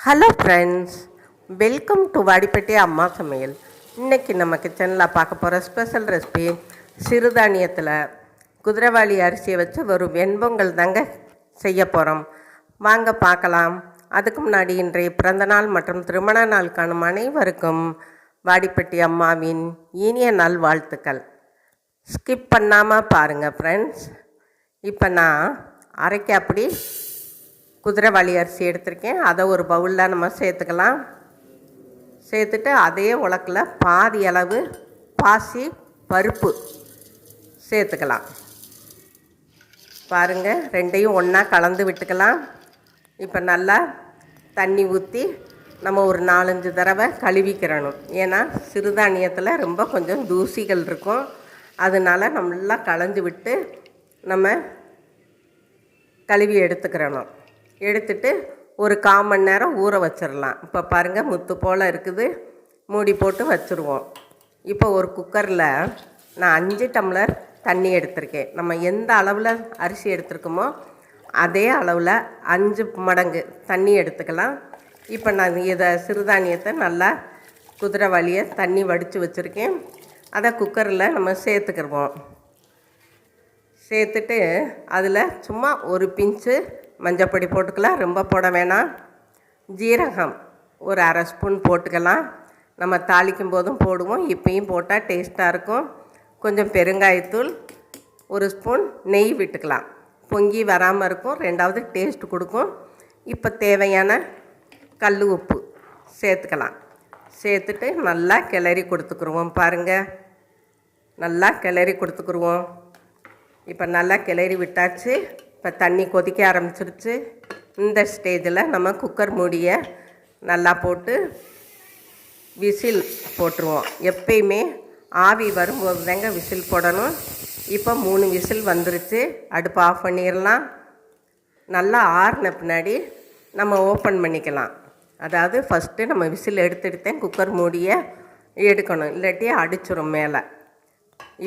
Hello friends welcome to Vadipatti அம்மா சமையல் இன்னைக்கு நம்ம கிச்சனில் பார்க்க போகிற ஸ்பெஷல் ரெசிபி சிறுதானியத்தில் குதிரைவாளி அரிசியை வச்சு ஒரு வெண்பொங்கல் தாங்க செய்ய போகிறோம் வாங்க பார்க்கலாம். அதுக்கு முன்னாடி இன்றைய பிறந்தநாள் மற்றும் திருமண நாள் காணும் அனைவருக்கும் வாடிப்பட்டி அம்மாவின் இனிய நாள் வாழ்த்துக்கள். ஸ்கிப் பண்ணாமல் பாருங்கள் ஃப்ரெண்ட்ஸ் இப்போ நான் அரைக்க அப்படி குதிரைவாளி அரிசி எடுத்திருக்கேன். அதை ஒரு பவுலில் நம்ம சேர்த்துக்கலாம். சேர்த்துட்டு அதே உலக்கில் பாதி அளவு பாசி பருப்பு சேர்த்துக்கலாம். பாருங்கள் ரெண்டையும் ஒன்றா கலந்து விட்டுக்கலாம். இப்போ நல்லா தண்ணி ஊற்றி நம்ம ஒரு நாலஞ்சு தடவை கழுவிக்கிறணும். ஏன்னா சிறுதானியத்தில் ரொம்ப கொஞ்சம் தூசிகள் இருக்கும். அதனால நல்லா கலந்து விட்டு நம்ம கழுவி எடுத்துக்கிறணும். எடுத்துட்டு ஒரு கால் மணி நேரம் ஊற வச்சிடலாம் இப்போ பாருங்கள் முத்து போல் இருக்குது. மூடி போட்டு வச்சுருவோம். இப்போ ஒரு குக்கரில் நான் அஞ்சு டம்ளர் தண்ணி எடுத்திருக்கேன். நம்ம எந்த அளவில் அரிசி எடுத்திருக்கோமோ அதே அளவில் அஞ்சு மடங்கு தண்ணி எடுத்துக்கலாம். இப்போ நான் இதை சிறுதானியத்தை நல்லா குதிரை வழியை தண்ணி வடித்து வச்சுருக்கேன். அதை குக்கரில் நம்ம சேர்த்துக்கிடுவோம் சேர்த்துட்டு அதில் சும்மா ஒரு பிஞ்சு மஞ்சப்பொடி போட்டுக்கலாம் ரொம்ப போட வேணாம். ஜீரகம் ஒரு அரை ஸ்பூன் போட்டுக்கலாம். நம்ம தாளிக்கும் போதும் போடுவோம். இப்பயும் போட்டால் டேஸ்ட்டாக இருக்கும். கொஞ்சம் பெருங்காயத்தூள் ஒரு ஸ்பூன் நெய் விட்டுக்கலாம். பொங்கி வராமல் இருக்கும். ரெண்டாவது டேஸ்ட் கொடுக்கும். இப்போ தேவையான கல் உப்பு சேர்த்துக்கலாம். சேர்த்துட்டு நல்லா கிளறி கொடுத்துக்குருவோம் பாருங்கள் நல்லா கிளறி கொடுத்துக்குருவோம். இப்போ நல்லா கிளறி விட்டாச்சு. இப்போ தண்ணி கொதிக்க ஆரம்பிச்சிருச்சு. இந்த ஸ்டேஜில் நம்ம குக்கர் மூடியை நல்லா போட்டு விசில் போட்டுருவோம். எப்பயுமே ஆவி வரும்போது தாங்க விசில் போடணும். இப்போ மூணு விசில் வந்துருச்சு. அடுப்பு ஆஃப் பண்ணிடலாம். நல்லா ஆறின பின்னாடி நம்ம ஓப்பன் பண்ணிக்கலாம். அதாவது ஃபஸ்ட்டு நம்ம விசில் எடுத்துடுத்தேன். குக்கர் மூடியை எடுக்கணும். இல்லாட்டி அடிச்சிடும் மேலே.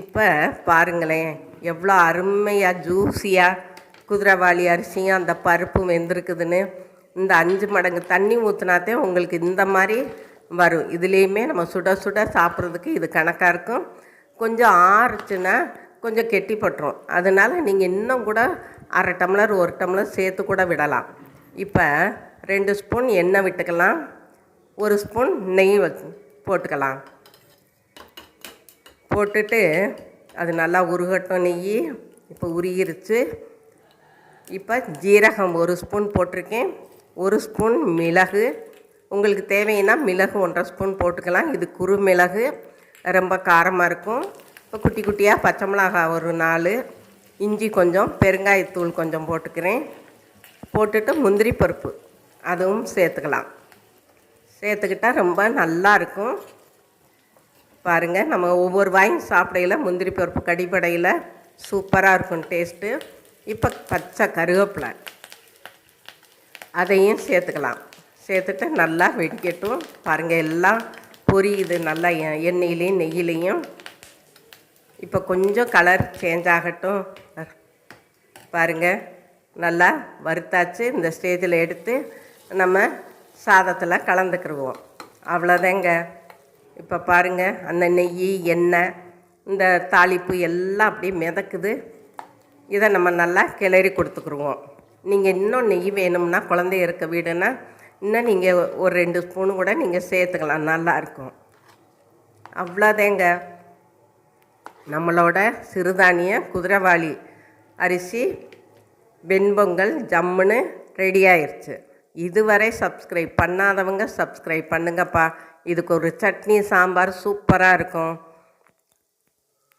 இப்போ பாருங்களேன் எவ்வளோ அருமையாக ஜூஸியாக குதிரைவாளி அரிசியும் அந்த பருப்பும் வெந்திருக்குதுன்னு இந்த அஞ்சு மடங்கு தண்ணி ஊற்றினாத்தே உங்களுக்கு இந்த மாதிரி வரும். இதுலேயுமே நம்ம சுட சுட சாப்பிட்றதுக்கு இது கணக்காக இருக்கும். கொஞ்சம் ஆறுச்சுன்னா கொஞ்சம் கெட்டி பட்டுரும். அதனால் நீங்கள் இன்னும் கூட அரை டம்ளர் ஒரு டம்ளர் சேர்த்து கூட விடலாம். இப்போ ரெண்டு ஸ்பூன் எண்ணெய் விட்டுக்கலாம். ஒரு ஸ்பூன் நெய் வச்சு போட்டுக்கலாம். போட்டுட்டு அது நல்லா உருகட்டும் நெய் இப்போ உருகிருச்சு. இப்போ ஜீரகம் ஒரு ஸ்பூன் போட்டிருக்கேன். ஒரு ஸ்பூன் மிளகு. உங்களுக்கு தேவைன்னா மிளகு ஒன்றரை ஸ்பூன் போட்டுக்கலாம். இது குறு மிளகு. ரொம்ப காரமாக இருக்கும். இப்போ குட்டி குட்டியாக பச்சை மிளகாய் ஒரு நாலு. இஞ்சி கொஞ்சம் பெருங்காயத்தூள் கொஞ்சம் போட்டுக்கிறேன். போட்டுட்டு முந்திரி பருப்பு அதுவும் சேர்த்துக்கலாம். சேர்த்துக்கிட்டால் ரொம்ப நல்லா இருக்கும். பாருங்கள் நம்ம ஒவ்வொரு வாயும் சாப்பிடையில் முந்திரி பருப்பு கடிப்படையில் சூப்பராக இருக்கும் டேஸ்ட்டு. இப்போ பச்சை கருவேப்பிலை. அதையும் சேர்த்துக்கலாம். சேர்த்துட்டு நல்லா வெடிக்கட்டும். பாருங்கள் எல்லாம் பொரியுது. நல்லா எண்ணெயிலையும் நெய்யிலையும். இப்போ கொஞ்சம் கலர் சேஞ்ச் ஆகட்டும். பாருங்கள் நல்லா வறுத்தாச்சு. இந்த ஸ்டேஜில் எடுத்து நம்ம சாதத்தில் கலந்துக்கிடுவோம் அவ்வளோதாங்க. இப்போ பாருங்கள் அந்த நெய் எண்ணெய் இந்த தாளிப்பு எல்லாம் அப்படியே மிதக்குது. இதை நம்ம நல்லா கிளறி கொடுத்துக்குருவோம். நீங்கள் இன்னும் நெய் வேணும்னா குழந்தை இருக்க வீடுனா இன்னும் நீங்கள் ஒரு ரெண்டு ஸ்பூனு கூட நீங்கள் சேர்த்துக்கலாம். நல்லா இருக்கும். அவ்வளோதேங்க. நம்மளோட சிறுதானிய குதிரைவாளி அரிசி வெண்பொங்கல் ஜம்முன்னு ரெடி ஆயிடுச்சு இதுவரை சப்ஸ்கிரைப் பண்ணாதவங்க சப்ஸ்கிரைப் பண்ணுங்கப்பா. இதுக்கு ஒரு சட்னி சாம்பார் சூப்பராக இருக்கும்.